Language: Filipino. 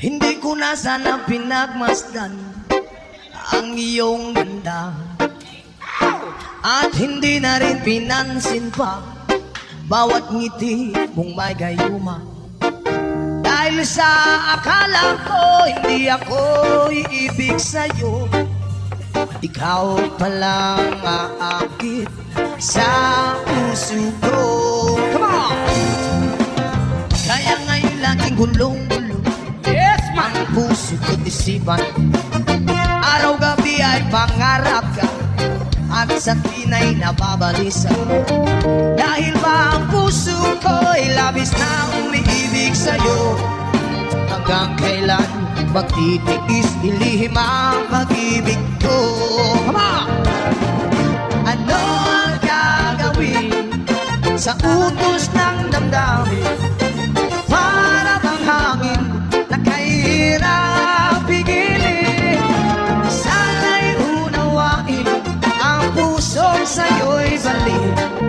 Hindi ko na sana pinagmasdan ang iyong ganda At hindi na rin pinansin pa bawat ngiti mong may gayuma. Dahil sa akala ko hindi ako iibig sa'yo. Ikaw palang aakit sa puso ko. Come on! Kaya ngayon laging Ang puso ko isipan. Araw-gabi ay pangarap ka At sa tinay nababalisa Dahil ba ang puso ko ay labis na umiibig sa'yo? Hanggang kailan magtitiis ilihim ang pag-ibig ko? On! Ano ang gagawin sa utos ng damdamin sa'yo'y balik